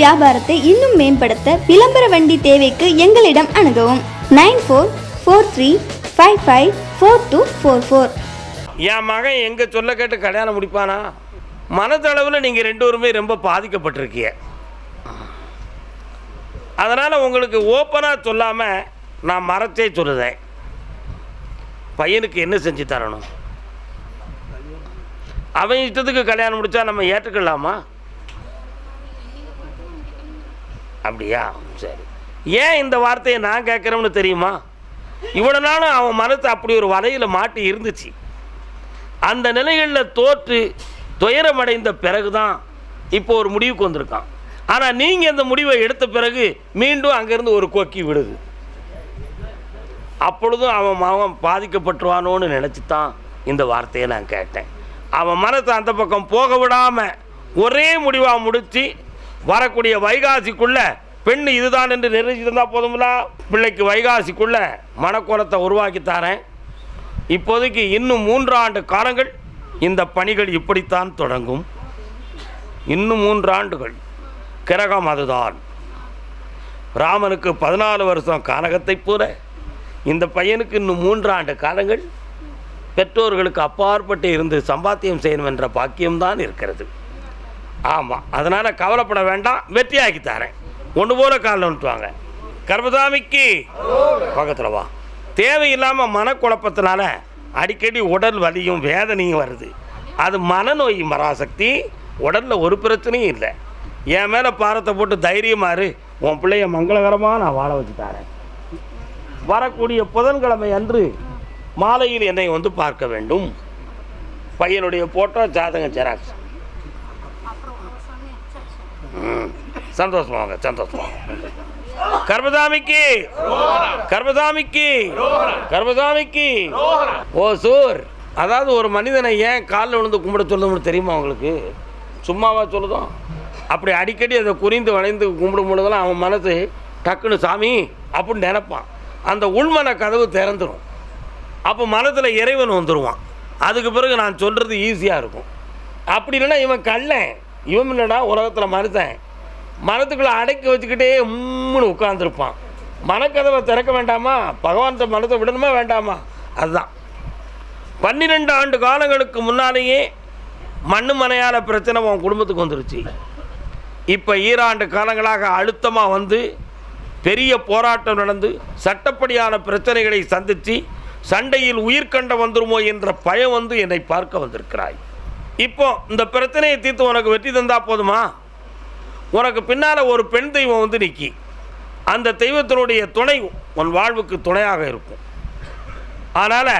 வியாபாரத்தை இன்னும் மேம்படுத்த விளம்பர வண்டி தேவைக்கு எங்களிடம் அணுகவும். Nine four four three five five four two four four. என் மகன் எங்கே சொல்ல கேட்டு கல்யாணம் முடிப்பானா? மனதளவில் நீங்கள் ரெண்டு ரொம்ப பாதிக்கப்பட்டிருக்கீங்க. அதனால் உங்களுக்கு ஓப்பனாக சொல்லாமல் நான் மறைச்சே சொல்லுதேன். பையனுக்கு என்ன செஞ்சு தரணும்? அவன் இஷ்டத்துக்கு கல்யாணம் முடித்தா நம்ம ஏற்றுக்கலாமா அப்படியா சரி. ஏன் இந்த வார்த்தையை நான் கேட்குறோம்னு தெரியுமா? இவ்வளோ நாளும் அவன் மனசு அப்படி ஒரு வலையில் மாட்டி இருந்துச்சு. அந்த நிலைகளில் தோற்று துயரமடைந்த பிறகு தான் இப்போ ஒரு முடிவுக்கு வந்திருக்கான். ஆனால் நீங்கள் இந்த முடிவை எடுத்த பிறகு மீண்டும் அங்கேருந்து ஒரு கொக்கி விடுது. அப்பொழுதும் அவன் அவன் பாதிக்கப்பட்டுருவானோன்னு நினச்சி தான் இந்த வார்த்தையை நான் கேட்டேன். அவன் மனத்தை அந்த பக்கம் போக விடாமல் ஒரே முடிவாக முடித்து வரக்கூடிய வைகாசிக்குள்ள பெண் இதுதான் என்று நிர்ணயிச்சிருந்தா போதுமில்ல பிள்ளைக்கு வைகாசிக்குள்ள மனக்கோலத்தை உருவாக்கி இப்போதைக்கு இன்னும் மூன்று ஆண்டு காலங்கள் இந்த பணிகள் இப்படித்தான் தொடங்கும். இன்னும் மூன்று ஆண்டுகள் கிரகம் அதுதான். ராமனுக்கு பதினாலு வருஷம் கானகத்தைப் போல இந்த பையனுக்கு இன்னும் மூன்று ஆண்டு காலங்கள். பெற்றோர்களுக்கு அப்பாற்பட்டு இருந்து சம்பாத்தியம் செய்யணும் என்ற பாக்கியம்தான் இருக்கிறது. ஆமாம் அதனால் கவலைப்பட வேண்டாம் வெற்றியாக்கி தரேன். ஒன்று போல காலில் நிறுத்துவாங்க. கர்மசாமிக்கு பக்கத்தில் வா. தேவையில்லாமல் மனக்குழப்பத்தினால அடிக்கடி உடல் வலியும் வேதனையும் வருது. அது மனநோய் மராசக்தி உடலில் ஒரு பிரச்சனையும் இல்லை. என் மேலே பாரத்தை போட்டு தைரியமாறு உன் பிள்ளைய மங்களகரமாக நான் வாழ வச்சு தரேன். வரக்கூடிய புதன்கிழமை அன்று மாலையில் என்னை வந்து பார்க்க வேண்டும். பையனுடைய போட்டோ ஜாதகம் ஜெராக்ஸ். சந்தோஷமாங்க சந்தோஷமா. கர்மதாமிக்கு சந்தோஷமா கர்மதாமிக்கு. கர்மசாமிக்கு ஓ சூர். அதாவது ஒரு மனிதனை ஏன் காலில் விழுந்து கும்பிட சொல்லுதுன்னு தெரியுமா உங்களுக்கு? சும்மாவா சொல்லுதோம் அப்படி அடிக்கடி அதை குறிந்து வளைந்து கும்பிடும் பொழுதெல்லாம் அவன் மனசு டக்குன்னு சாமி அப்படின்னு நினைப்பான். அந்த உள்மன கதவு திறந்துடும் அப்போ மனத்தில் இறைவன் வந்துடுவான் அதுக்கு பிறகு நான் சொல்கிறது ஈஸியாக இருக்கும். அப்படி இல்லைன்னா இவன் கள்ளன். இவன் என்னடா உலகத்தில் மறுத்தேன் மனத்துக்குள்ளே அடக்கி வச்சுக்கிட்டே உம்முன்னு உட்காந்துருப்பான் மனக்கதவை திறக்க வேண்டாமா? பகவான் மனத்தை விடணுமா வேண்டாமா? அதுதான். பன்னிரெண்டு ஆண்டு காலங்களுக்கு முன்னாலேயே மண்ணு மனையால் பிரச்சனை உன் குடும்பத்துக்கு வந்துருச்சு. இப்போ ஈராண்டு காலங்களாக அழுத்தமாக வந்து பெரிய போராட்டம் நடந்து சட்டப்படியான பிரச்சனைகளை சந்தித்து சண்டையில் உயிர்கண்ட வந்துருமோ என்ற பயம் வந்து என்னை பார்க்க வந்திருக்கிறாய். இப்போ இந்த பிரச்சனையை தீர்த்து உனக்கு வெற்றி தந்தா போதுமா? உனக்கு பின்னால் ஒரு பெண் தெய்வம் வந்து நிற்கி அந்த தெய்வத்தினுடைய துணை உன் வாழ்வுக்கு துணையாக இருக்கும். அதனால்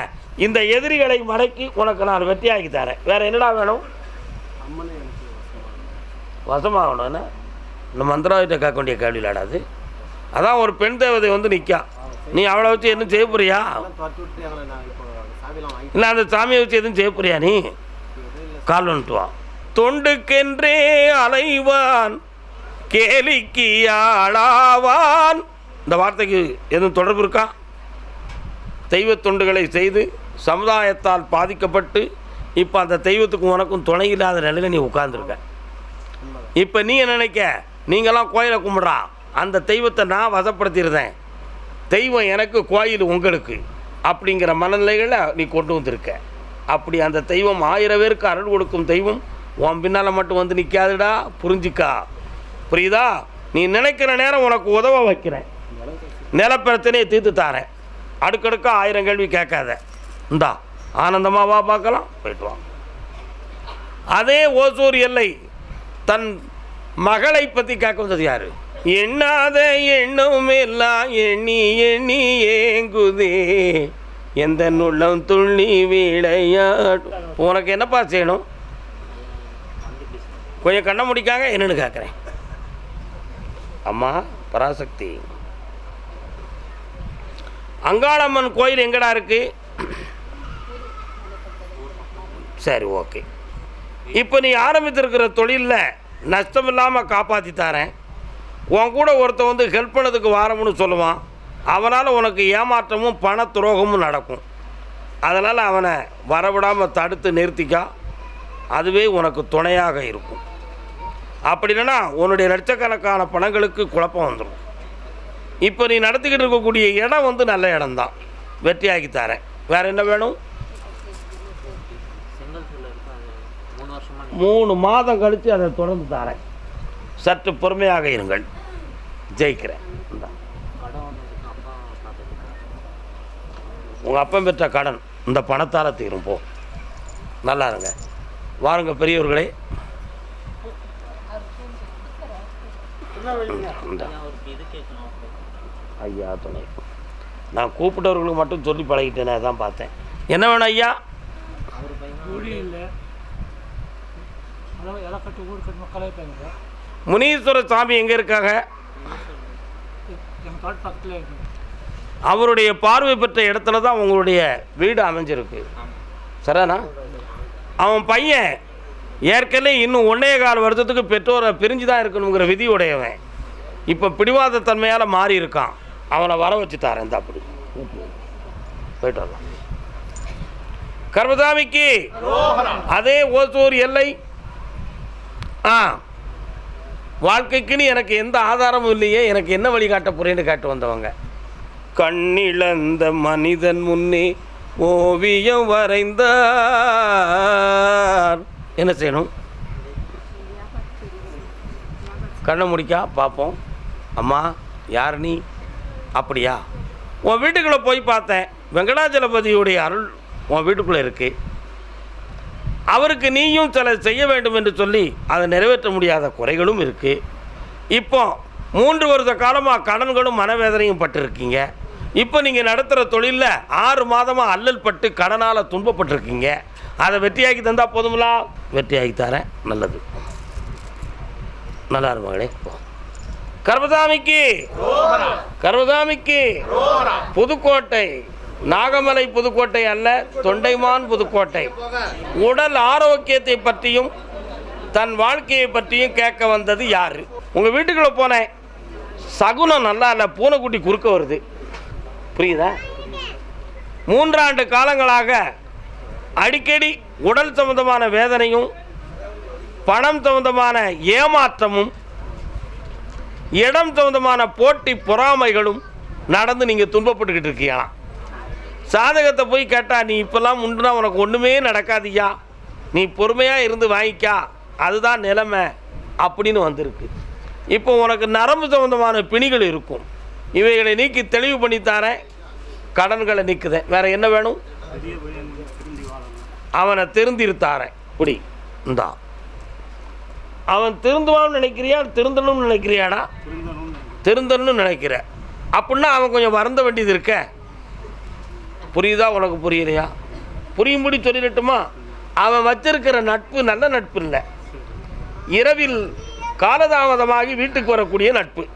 இந்த எதிரிகளை மடக்கி உனக்கு நான் வெற்றியாக்கி தரேன். வேற என்னடா வேணும்? வசமாகணும். என்ன? இந்த மந்திராவிட்ட கேட்க வேண்டிய கேள்வி இல்லாடாது அதான் ஒரு பெண் தேவதை வந்து நிற்கா நீ அவளை வச்சு எதுவும் செய்ய போறியா? இல்லை அந்த சாமியை வச்சு எதுவும் செய்ய போறியா நீ? கால் வந்துட்டுவா தொண்டுக்கென்றே அலைவான் கேலிக்கு ஆளாவான். இந்த வார்த்தைக்கு எதுவும் தொடர்பு இருக்கா? தெய்வ தொண்டுகளை செய்து சமுதாயத்தால் பாதிக்கப்பட்டு இப்போ அந்த தெய்வத்துக்கு உனக்கும் துணை இல்லாத நிலையில் நீ உட்கார்ந்துருக்க. இப்போ நீ என்ன நினைக்க? நீங்களாம் கோயிலை கும்பிட்றா. அந்த தெய்வத்தை நான் வசப்படுத்தியிருந்தேன். தெய்வம் எனக்கு கோயில் உங்களுக்கு அப்படிங்கிற மனநிலைகளை நீ கொண்டு வந்திருக்க. அப்படி அந்த தெய்வம் ஆயிரம் பேருக்கு அருள் கொடுக்கும் தெய்வம் உன் பின்னால் மட்டும் வந்து நிற்காதுடா புரிஞ்சுக்கா. புரியுதா? நீ நினைக்கிற நேரம் உனக்கு உதவ வைக்கிறேன். நிலப்பிரச்சனையை தீர்த்து தாரேன். அடுக்கடுக்கா ஆயிரம் கேள்வி கேட்காத. இந்தா ஆனந்தமாக வா பார்க்கலாம். போயிட்டு வா. அதே ஓசூர் எல்லை தன் மகளை பற்றி கேட்க வந்தது யார்? எண்ணாத எண்ணம் எல்லாம் எண்ணி எண்ணி ஏங்குதே. எந்த நுள்ளம் துள்ளி விளையாடும் உனக்கு என்னப்பா செய்யணும்? கொஞ்சம் கண்ணை முடிக்காங்க என்னன்னு கேட்குறேன் அம்மா பராசக்தி. அங்காளம்மன் கோயில் எங்கடா இருக்கு? சரி ஓகே. இப்போ நீ ஆரம்பித்திருக்கிற தொழிலில் நஷ்டம் இல்லாமல் காப்பாற்றி தரேன். உன் கூட ஒருத்தன் வந்து ஹெல்ப் பண்ணதுக்கு வாரம்னு சொல்லுவான். அவனால் உனக்கு ஏமாற்றமும் பண துரோகமும் நடக்கும். அதனால் அவனை வரவிடாமல் தடுத்து நிறுத்திக்கா. அதுவே உனக்கு துணையாக இருக்கும். அப்படி இல்லைன்னா உன்னுடைய லட்சக்கணக்கான பணங்களுக்கு குழப்பம் வந்துடும் இப்போ நீ நடத்திக்கிட்டு இருக்கக்கூடிய இடம் வந்து நல்ல இடம்தான். வெற்றியாக்கி தரேன். வேறு என்ன வேணும்? மூணு மாதம் கழித்து அதை தொடர்ந்து தரேன். சற்று பொறுமையாக இருங்கள். ஜெயிக்கிறேன் இந்தா. கடன் ஒன்று இருக்கு அப்பா பார்த்துருக்காங்க உங்கள் அப்பம் பெற்ற கடன் இந்த பணத்தால் தீரும் போ. நல்லா இருங்க. வாருங்க பெரியவர்களே ஐயா துணை. நான் கூப்பிட்டவர்களுக்கு மட்டும் சொல்லி பழகிட்டேனே தான் பார்த்தேன். என்ன வேணும் ஐயா? முனீஸ்வர சாமி எங்கே இருக்காங்க அவருடைய பார்வை பெற்ற இடத்துல தான் உங்களுடைய வீடு அமைஞ்சிருக்கு. சரிண்ணா அவன் பையன் ஏற்கனவே இன்னும் ஒன்னே கால் வருஷத்துக்கு பெற்றோரை பிரிஞ்சு தான் இருக்கணுங்கிற விதி உடையவன் இப்போ பிடிவாத தன்மையால் மாறி இருக்கான். அவனை வர வச்சு தாரேன் தான் அப்படி. போயிட்டு வரலாம். கர்மசாமிக்கு அதே ஓசூர் எல்லை. ஆ. வாழ்க்கைக்குன்னு எனக்கு எந்த ஆதாரமும் இல்லையே எனக்கு என்ன வழிகாட்ட போறேன்னு கேட்டு வந்தவங்க. கண்ணிழந்த மனிதன் முன்னே ஓவியம் வரைந்தார். என்ன செய்யணும்? கண்ணை முடிக்கா பார்ப்போம். அம்மா யார் நீ? அப்படியா? உன் வீட்டுக்குள்ளே போய் பார்த்தேன். வெங்கடாச்சலபதியுடைய அருள் உன் வீட்டுக்குள்ளே இருக்கு. அவருக்கு நீயும் சில செய்ய வேண்டும் என்று சொல்லி அதை நிறைவேற்ற முடியாத குறைகளும் இருக்குது இப்போ மூன்று வருஷ காலமாக கடன்களும் மனவேதனையும் பட்டிருக்கீங்க. இப்போ நீங்கள் நடத்துகிற தொழிலில் ஆறு மாதமாக அல்லல் பட்டு கடனால் துன்பப்பட்டிருக்கீங்க. அதை வெற்றியாக்கி தந்தால் போதுங்களா வெற்றியாக்கி தரேன். நல்லது. நல்லா இரு கர்மசாமிக்கு. கர்மசாமிக்கு. புதுக்கோட்டை. நாகமலை புதுக்கோட்டை அல்ல தொண்டைமான் புதுக்கோட்டை. உடல் ஆரோக்கியத்தை பற்றியும் தன் வாழ்க்கையை பற்றியும் கேட்க வந்தது யாரு? உங்கள் வீட்டுக்குள்ளே போனேன். சகுனம் நல்லா இல்லை பூனைக்குட்டி குறுக்க வருது. புரியுதா? மூன்றாண்டு காலங்களாக அடிக்கடி உடல் சம்பந்தமான வேதனையும் பணம் சம்பந்தமான ஏமாற்றமும் இடம் சம்பந்தமான போட்டி பொறாமைகளும் நடந்து நீங்கள் துன்பப்பட்டுக்கிட்டு இருக்கீங்களாம் சாதகத்தை போய் கேட்டால் நீ இப்போல்லாம் உண்டுனா உனக்கு ஒன்றுமே நடக்காதியா? நீ பொறுமையாக இருந்து வாங்கிக்கா. அதுதான் நிலைமை. அப்படின்னு வந்திருக்கு. இப்போ உனக்கு நரம்பு சம்பந்தமான பிணிகள் இருக்கும். இவைகளை நீக்கி தெளிவு பண்ணி தரேன். கடன்களை நீக்குதேன். வேற என்ன வேணும்? அவனை திருந்திருத்தாரேன் குடி. இந்தா. அவன் திருந்துவான்னு நினைக்கிறியா? திருந்தணும்னு நினைக்கிறியாடா? திருந்தணும்னு நினைக்கிற. அப்படின்னா அவன் கொஞ்சம் வருந்த வேண்டியது இருக்க. புரியுதா? உனக்கு புரியலையா? புரியும்படி சொல்லிடட்டுமா? அவன் வச்சிருக்கிற நட்பு நல்ல நட்பு இல்லை. இரவில் காலதாமதமாகி வீட்டுக்கு வரக்கூடிய நட்பு.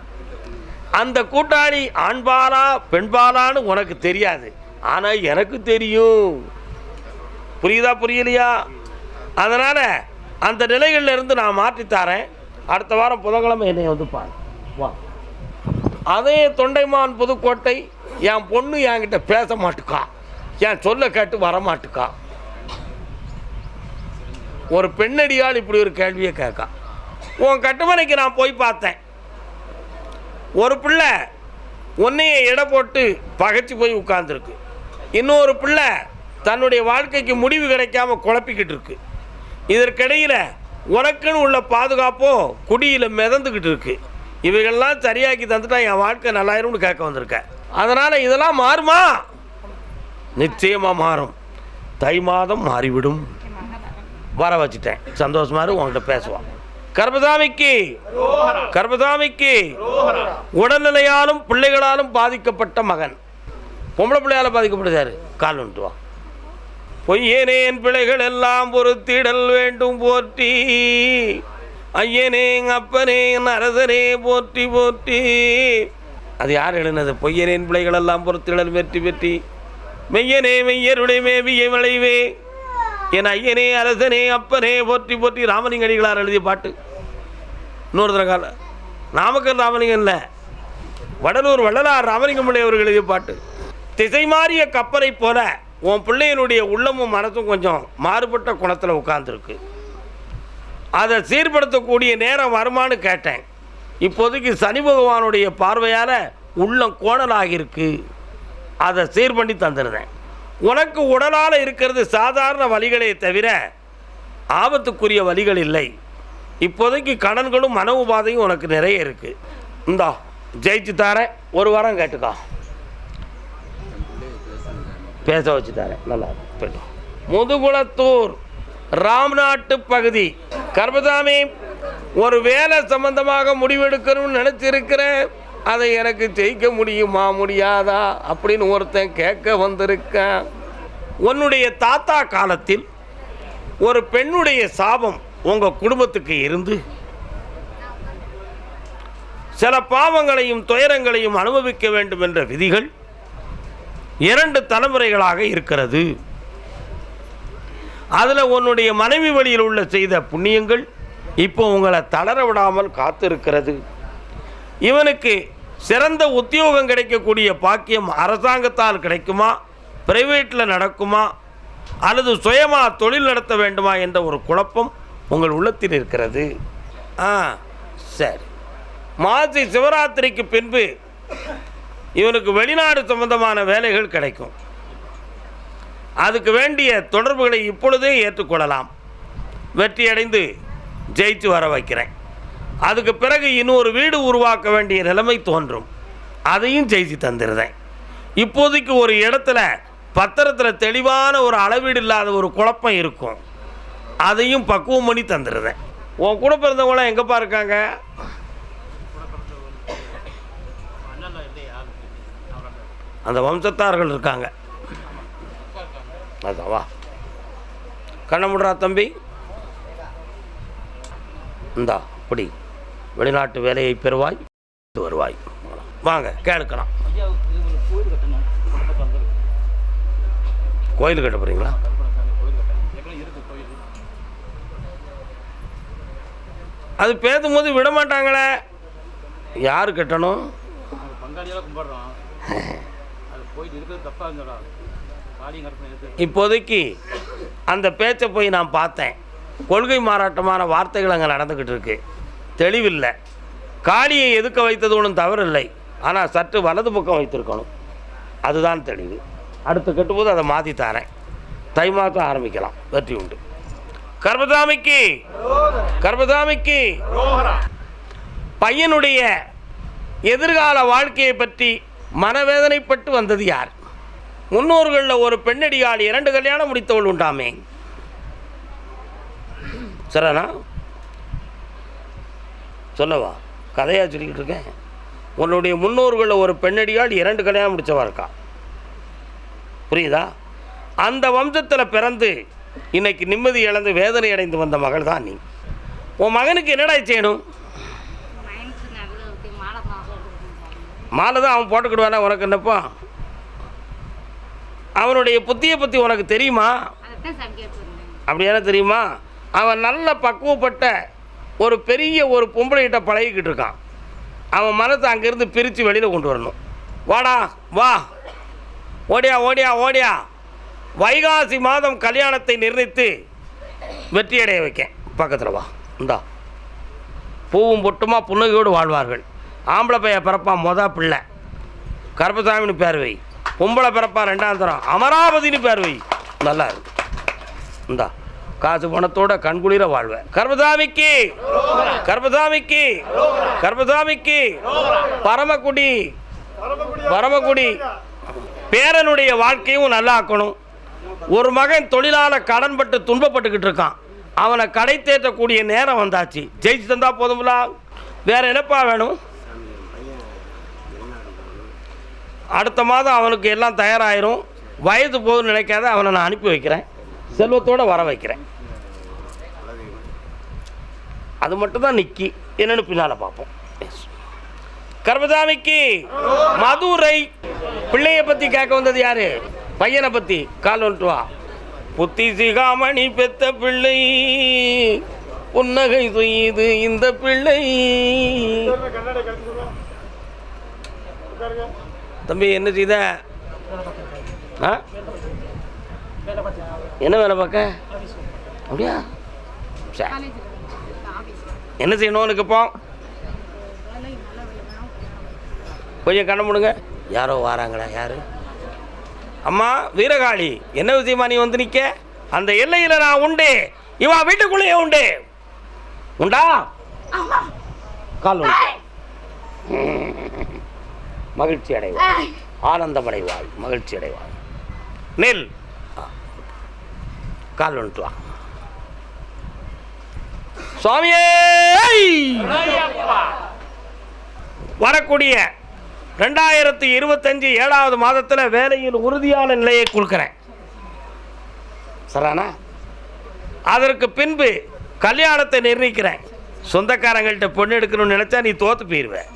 அந்த கூட்டாளி ஆண்பாலா பெண்பாலான்னு உனக்கு தெரியாது. ஆனால் எனக்கு தெரியும். புரியுதா புரியலையா? அதனால் அந்த நிலைகளில் இருந்து நான் மாற்றித்தாரேன் அடுத்த வாரம் புதன்கிழமை என்னை வந்து பாரு. வா. அதே தொண்டைமான் புதுக்கோட்டை என் பொண்ணு என்கிட்ட பேச மாட்டுக்கா. என் சொல்ல கேட்டு வர மாட்டுக்கா. ஒரு பெண்ணடியால் இப்படி ஒரு கேள்வியை கேட்கா. உன் கட்டுமனைக்கு நான் போய் பார்த்தேன். ஒரு பிள்ளை உன்னைய எடை போட்டு பகைச்சி போய் உட்கார்ந்துருக்கு. இன்னொரு பிள்ளை தன்னுடைய வாழ்க்கைக்கு முடிவு கிடைக்காம குழப்பிக்கிட்டு இருக்கு. இதற்கிடையில் உனக்குன்னு உள்ள பாதுகாப்போ குடியில் மிதந்துக்கிட்டு இருக்கு. இவைகள்லாம் சரியாக்கி தந்துட்டா என் வாழ்க்கை நல்லாயிரும்னு கேட்க வந்திருக்கேன் அதனால் இதெல்லாம் மாறுமா? நிச்சயமாக மாறும். தை மாதம் மாறிவிடும். வர வச்சுட்டேன். சந்தோஷமாக உங்கள்கிட்ட பேசுவான் கர்மதாமிக்கு கர்மதாமிக்கு உடல்நிலையாலும் பிள்ளைகளாலும் பாதிக்கப்பட்ட மகன். பொம்பளை பிள்ளையால பாதிக்கப்படுதார்? கால் வந்துட்டு பொய்யனேன் பிள்ளைகள் எல்லாம் பொறுத்திடல் வேண்டும் போற்றி. ஐயனே அப்பனே அரசனே போற்றி போற்றி. அது யார் எழுதினது? பொய்யனேன் பிள்ளைகள் எல்லாம் பொறுத்திடல் வெற்றி வெற்றி. மெய்யனே மெய்யருடைய மேவிய விளைவே. என் ஐயனே அரசனே அப்பனே போற்றி போற்றி ராமலிங்க அடிகளார் எழுதிய பாட்டு. இன்னொரு தடவை கால. நாமக்கல் ராமலிங்கம் இல்லை. வடலூர் வள்ளலார் ராமலிங்கம் பிள்ளை அவர்கள் எழுதிய பாட்டு. திசை மாறிய கப்பலை போல உன் பிள்ளையினுடைய உள்ளமும் மனசும் கொஞ்சம் மாறுபட்ட குணத்தில் உட்கார்ந்துருக்கு. அதை சீர்படுத்தக்கூடிய நேரம் வருமான்னு கேட்டேன். இப்போதைக்கு சனி பகவானுடைய பார்வையால் உள்ளம் கோணலாகியிருக்கு. அதை சீர் பண்ணி தந்துடுறேன் உனக்கு உடலால் இருக்கிறது சாதாரண வழிகளே தவிர ஆபத்துக்குரிய வழிகள் இல்லை. இப்போதைக்கு கடன்களும் மன உபாதையும் உனக்கு நிறைய இருக்குது இந்தா ஜெயிச்சு தாரேன். ஒரு வாரம் கேட்டுக்கா. பேச வச்சு தாரேன். நல்லா இருக்கு. முதுகுளத்தூர் ராம்நாட்டு பகுதி. கர்மதாமி ஒரு வேலை சம்பந்தமாக முடிவெடுக்கணும்னு நினச்சிருக்கிறேன். அதை எனக்கு ஜெயிக்க முடியுமா முடியாதா அப்படின்னு ஒருத்தன் கேட்க வந்திருக்கேன். உன்னுடைய தாத்தா காலத்தில் ஒரு பெண்ணுடைய சாபம் உங்கள் குடும்பத்துக்கு இருந்து சில பாவங்களையும் துயரங்களையும் அனுபவிக்க வேண்டும் என்ற விதிகள் இரண்டு தலைமுறைகளாக இருக்கிறது. அதில் உன்னுடைய மனைவி வழியில் உள்ள செய்த புண்ணியங்கள் இப்போ உங்களை தளர விடாமல் காத்திருக்கிறது. இவனுக்கு சிறந்த உத்தியோகம் கிடைக்கக்கூடிய பாக்கியம் அரசாங்கத்தால் கிடைக்குமா? பிரைவேட்டில் நடக்குமா? அல்லது சுயமாக தொழில் நடத்த வேண்டுமா என்ற ஒரு குழப்பம் உங்கள் உள்ளத்தில் இருக்கிறது. ஆ சரி. மாசி சிவராத்திரிக்கு பின்பு இவனுக்கு வெளிநாடு சம்பந்தமான வேலைகள் கிடைக்கும். அதுக்கு வேண்டிய தொடர்புகளை இப்பொழுதே ஏற்றுக்கொள்ளலாம். வெற்றியடைந்து ஜெயித்து வர வைக்கிறேன். அதுக்கு பிறகு இன்னொரு வீடு உருவாக்க வேண்டிய நிலைமை தோன்றும். அதையும் செய்து தந்துடுறேன் இப்போதைக்கு ஒரு இடத்துல பத்திரத்தில் தெளிவான ஒரு அளவீடு இல்லாத ஒரு குழப்பம் இருக்கும். அதையும் பக்குவம் பண்ணி தந்துடுறேன் உன் கூட பிறந்தவங்களாம் எங்கேப்பா இருக்காங்க? அந்த வம்சத்தார்கள் இருக்காங்க. அதாவா? கண்ண முடுறா தம்பி. இந்தா அப்படி. வெளிநாட்டு வேலையை பெறுவாய் வருவாய். வாங்க கேளுக்கலாம். கோயில் கட்ட போகிறீங்களா அது பேசும்போது விட மாட்டாங்களே. யார் கட்டணும்? இப்போதைக்கு அந்த பேச்சை போய் நான் பார்த்தேன். கொள்கை மாறாட்டமான வார்த்தைகள் அங்கே நடந்துக்கிட்டு இருக்குது தெளிவில்லை. காளியை எதுக்க வைத்தது ஒன்றும் தவறில்லை. ஆனால் சற்று வலது பக்கம் வைத்திருக்கணும். அதுதான் தெளிவு. அடுத்து கட்டும்போது அதை மாற்றி தரேன். தை மாதம் ஆரம்பிக்கலாம். வெற்றி உண்டு. கர்பதாமிக்கு கர்பதாமிக்கு பையனுடைய எதிர்கால வாழ்க்கையை பற்றி மனவேதனைப்பட்டு வந்தது யார்? முன்னோர்களில் ஒரு பெண்ணடியால் இரண்டு கல்யாணம் முடித்தவள் உண்டாமே. சரிண்ணா சொல்லவா? கதையாக சொல்லிக்கிட்டு இருக்கேன் உன்னுடைய முன்னோர்களில் ஒரு பெண்ணடியால் இரண்டு கல்யாணம் முடித்தவா இருக்கா? புரியுதா? அந்த வம்சத்தில் பிறந்து இன்னைக்கு நிம்மதி இழந்து வேதனை அடைந்து வந்த மகள் தான் நீ. உன் மகனுக்கு என்னடா செய்யணும்? மாலை தான் அவன் போட்டுக்கிடுவானா உனக்கு என்னப்பா? அவனுடைய புத்தியை பற்றி உனக்கு தெரியுமா? அப்படியான தெரியுமா? அவன் நல்ல பக்குவப்பட்ட ஒரு பெரிய ஒரு பொம்பளைகிட்ட பழகிக்கிட்டு இருக்கான். அவன் மனத்தை அங்கேருந்து பிரித்து வெளியில் கொண்டு வரணும். வாடா வா. ஓடியா ஓடியா ஓடியா. வைகாசி மாதம் கல்யாணத்தை நிர்ணயித்து வெற்றியடைய வைக்க பக்கத்தில் வா. இந்தா. பூவும் பொட்டுமா புன்னகையோடு வாழ்வார்கள். ஆம்பளை பையன் பிறப்பான் மொத பிள்ளை. கருப்பசாமின்னு பேர் வை. பொம்பளை பிறப்பா ரெண்டாம் தரம். அமராவதினு பேர் வை. நல்லா இருக்கு. இந்தா. காசு பணத்தோட கண்குளிர வாழ்வேன். கர்மசாமிக்கு கர்மசாமிக்கு கர்மசாமிக்கு பரமக்குடி பரமக்குடி. பேரனுடைய வாழ்க்கையும் நல்லா ஆக்கணும். ஒரு மகன் தொழிலாள கடன்பட்டு துன்பப்பட்டுக்கிட்டு இருக்கான். அவனை கடை தேற்றக்கூடிய நேரம் வந்தாச்சு. ஜெயிச்சு தந்தா போதுங்களா வேற என்னப்பா வேணும்? அடுத்த மாதம் அவனுக்கு எல்லாம் தயாராயிரும். வயது போகுதுன்னு நினைக்காத அவனை நான் அனுப்பி வைக்கிறேன். செல்வத்தோடு வர வைக்கிறேன். அது மட்டும் தான் நிக்கி. என்னன்னு பின்னால் பார்ப்போம். கர்மசாமிக்கு மதுரை பிள்ளைய பற்றி கேட்க வந்தது யாரு? பையனை பற்றி கால் வந்துட்டு வா. புத்தி சிகாமணி பெத்த பிள்ளை புன்னகை செய்யுது இந்த பிள்ளை. தம்பி என்ன செய்த? ஆ? என்ன வேலை பார்க்க? அப்படியா? சரி என்ன செய்யணும் உனக்கு இப்போ? கொஞ்சம் கண்ண முடுங்க. யாரோ வாராங்களா யாரு? அம்மா வீரகாளி என்ன விஷயமா நீ வந்து நிற்க அந்த எல்லையில் நான் உண்டு. இவா வீட்டுக்குள்ளேயே உண்டு. உண்டா? கால். மகிழ்ச்சி அடைவாள் ஆனந்தம் அடைவாள் மகிழ்ச்சி அடைவாள் நெல். கால் வந்துட்டு வா. சுவாமியே வரக்கூடிய ரெண்டாயிரத்தி இருபத்தஞ்சு ஏழாவது மாதத்தில் வேலையில் உறுதியான நிலையை கொடுக்குறேன் சரானா அதற்கு பின்பு கல்யாணத்தை நிர்ணயிக்கிறேன் சொந்தக்காரங்கள்ட்ட பொண்ணு எடுக்கணும்னு நினச்சா நீ தோற்று போயிடுவேன்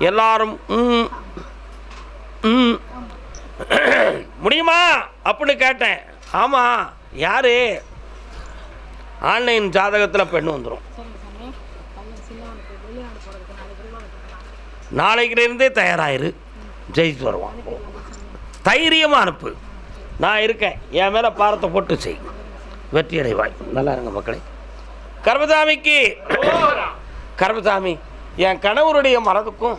எல்லாரும் ம், ம். முடியுமா அப்படின்னு கேட்டேன் ஆமாம் யாரு ஆன்லைன் ஜாதகத்தில் பெண்ணு வந்துடும் நாளைக்கிலிருந்தே தயாராயிரு. ஜெயிச்சு வருவான். தைரியமாக அனுப்பு. நான் இருக்கேன். என் மேலே பாரத்தை போட்டு செய். வெற்றி அடைவாய். நல்லா இருங்க மக்களே. கர்மசாமிக்கு கர்மசாமி என் கணவருடைய மனதுக்கும்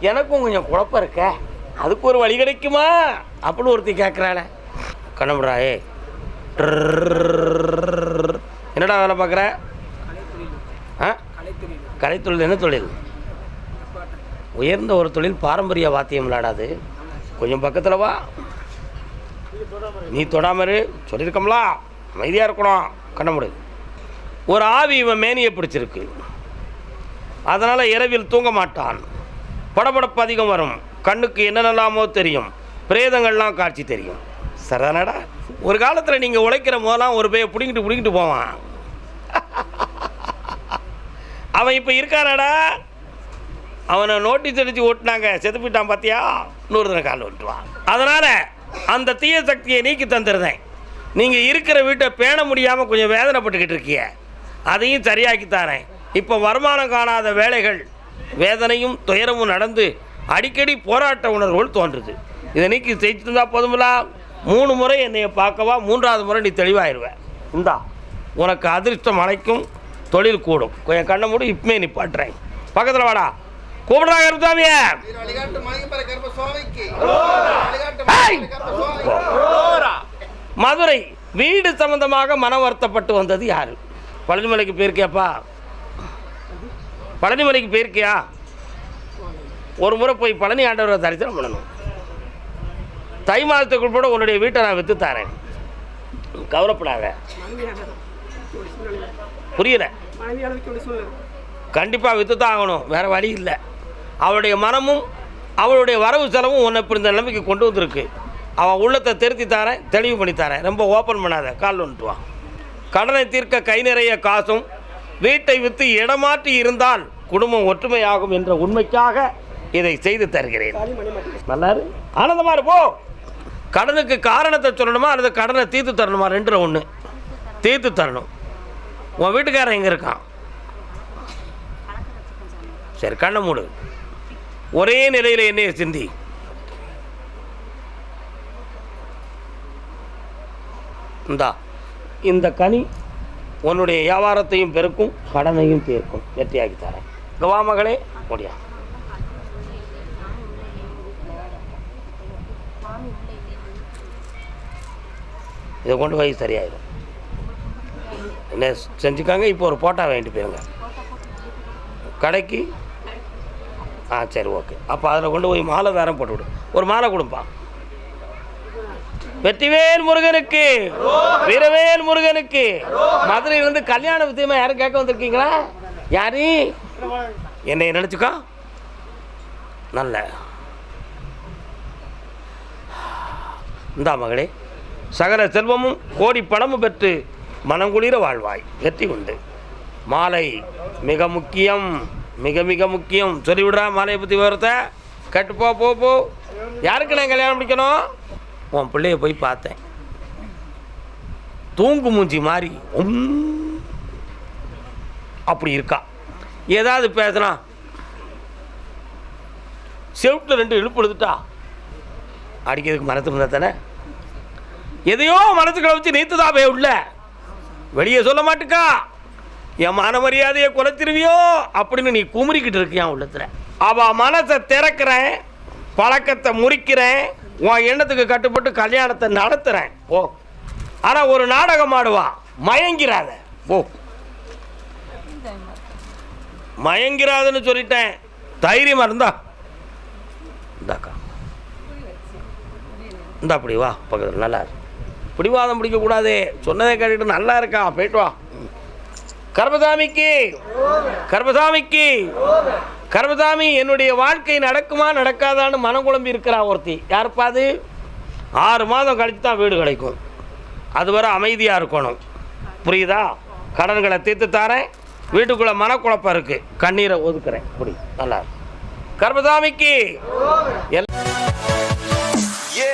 எனக்கும் கொஞ்சம் குழப்பம் இருக்க. அதுக்கு ஒரு வழி கிடைக்குமா? அப்படின்னு ஒருத்தி கேட்குறாளே கணவராயே என்னடா வேலை பார்க்குற? ஆ? கலைத்தொழில் என்ன தொழில்? உயர்ந்த ஒரு தொழில் பாரம்பரிய வாத்தியம் விளையாடாது கொஞ்சம் பக்கத்தில் வா. நீ தொடாமரு சொல்லியிருக்கோம்ல. அமைதியாக இருக்கணும். கண்ணமுடு ஒரு ஆவி இவன் மேனியை பிடிச்சிருக்கு. அதனால் இரவில் தூங்க மாட்டான். படபடப்பு அதிகம் வரும். கண்ணுக்கு என்னென்னலாமோ தெரியும். பிரேதங்கள்லாம் காட்சி தெரியும். சரிதானடா ஒரு காலத்தில் நீங்கள் உழைக்கிற போதெல்லாம் ஒரு பைய பிடிங்கிட்டு பிடிங்கிட்டு போவான். அவன் இப்போ இருக்கானடா? அவனை நோட்டீஸ் அடித்து ஓட்டினாங்க. செதுப்பிட்டான் பார்த்தியா நூறு தின கால் ஓட்டுவான். அதனால் அந்த தீய சக்தியை நீக்கி தந்துருந்தேன். நீங்கள் இருக்கிற வீட்டை பேண முடியாமல் கொஞ்சம் வேதனைப்பட்டுக்கிட்டு இருக்கிய. அதையும் சரியாக்கி தரேன். இப்போ வருமானம் காணாத வேலைகள் வேதனையும் துயரமும் நடந்து அடிக்கடி போராட்ட உணர்வுகள் தோன்றுது. இதை நீக்கி செய்துட்டு இருந்தால் போதுமில்லா? மூணு முறை என்னைய பார்க்கவா மூன்றாவது முறை நீ தெளிவாயிருவ. இந்தா உனக்கு அதிர்ஷ்டம் அழைக்கும் தொழில் கூடும். கொஞ்சம் கண்ணை மூடி இப்பமே நிப்பாட்டுறேன் பக்கத்தில் வாடா. கூப்பிடுறா கருத்தாமிய மதுரை வீடு சம்பந்தமாக மன வருத்தப்பட்டு வந்தது யாரு? பழனிமலைக்கு போயிருக்கியாப்பா? பழனிமலைக்கு போயிருக்கியா? ஒரு முறை போய் பழனி ஆண்டவரை தரிசனம் பண்ணணும். தை மாதத்துக்குள் கூட உன்னுடைய வீட்டை நான் விற்று தரேன். கவலைப்படாத. புரியல கண்டிப்பாக விற்று தான் ஆகணும். வேறு வழி இல்லை. அவளுடைய மனமும் அவளுடைய வரவு செலவும் உன்னை இப்போ இந்த நிலைமைக்கு கொண்டு வந்திருக்கு. அவன் உள்ளத்தை திருத்தி தரேன் தெளிவு பண்ணி தரேன். ரொம்ப ஓப்பன் பண்ணாத. கால் வா. கடனை தீர்க்க கை நிறைய காசும் வீட்டை விற்று இடமாற்றி இருந்தால் குடும்பம் ஒற்றுமையாகும் என்ற உண்மைக்காக இதை செய்து தருகிறேன். நல்லா இரு. ஆனந்தமா இரு, போ! கடனுக்கு காரணத்தை சொல்லணுமா அல்லது கடனை தீர்த்து தரணுமா? ரெண்டில் ஒன்று தீர்த்து தரணும். உன் வீட்டுக்காரன் எங்கே இருக்கான்? சரி கண்ணை மூடு. ஒரே நிலையில் என்னைய சிந்தி. இந்தா இந்த கனி உன்னுடைய வியாபாரத்தையும் பெருக்கும் கடனையும் தீர்க்கும். வெற்றியாகி தரேன். கவா மகளே முடியா இதை கொண்டு போய் சரியாயிடும். என்ன செஞ்சுக்காங்க இப்போ ஒரு போட்டா வாங்கிட்டு போயிருங்க. கடைக்கு? ஆ சரி ஓகே. அப்போ அதில் கொண்டு போய் மாலை வேற போட்டு விடு. ஒரு மாலை கொடுப்பா. வெற்றிவேல் முருகனுக்கு வீரவேல் முருகனுக்கு. மதுரையிலேருந்து கல்யாண விஷயமா யாரும் கேட்க வந்திருக்கீங்களா? யாரு? என்னை நினச்சிக்கோ. நல்ல. இந்தா மகளே. சகல செல்வமும் கோடி பணமும் பெற்று மனங்குளிர வாழ்வாய். வெற்றி உண்டு. மாலை மிக முக்கியம் மிக மிக முக்கியம். சொல்லிவிடுறா மாலையை பற்றி விவரத்தை. கட்டு போ போ போ. யாருக்கு நான் கல்யாணம் முடிக்கணும்? உன் பிள்ளைய போய் பார்த்தேன். தூங்கு மூஞ்சி மாதிரி உம் அப்படி இருக்கா. ஏதாவது பேசினா செவிட்டில் ரெண்டு இழுப்பு எழுதுட்டா அடிக்கிறதுக்கு மனத்து இருந்தால் தானே? எதையோ மனசுக்களை வச்சு நீத்துதாவே உள்ள. வெளியே சொல்ல மாட்டுக்கா. என் மான மரியாதையை குலைச்சிருவியோ அப்படின்னு நீ குமுறிக்கிட்டு இருக்கியா உள்ளத்துல. அவ மனசை திறக்கிறேன் பழக்கத்தை முறிக்கிறேன் உன் எண்ணத்துக்கு கட்டுப்பட்டு கல்யாணத்தை நடத்துகிறேன் ஓ ஆனால் ஒரு நாடகம் ஆடுவா. மயங்கிறாத. ஓ மயங்கிறாதுன்னு சொல்லிட்டேன். தைரியமாக இருந்தா. இந்தாக்கா. இந்த அப்படி வா பக்கத்தில். நல்லா இருக்கு பிடிவாதம் பிடிக்கக்கூடாது. சொன்னதை கேட்டுட்டு நல்லா இருக்கா? போயிட்டு வா. கர்மசாமிக்கு கர்மசாமிக்கு கர்மசாமி என்னுடைய வாழ்க்கை நடக்குமா நடக்காதான்னு மனம் குழம்பி இருக்கிறா ஒருத்தி. யாருப்பா அது? ஆறு மாதம் கழித்து தான் வீடு கிடைக்கும். அதுவரை அமைதியாக இருக்கணும். புரியுதா? கடன்களை தீர்த்து தாரேன். வீட்டுக்குள்ளே மனக்குழப்பம் இருக்குது கண்ணீரை ஒதுக்குறேன். புரியுது? நல்லா கர்மசாமிக்கு எல்லாம்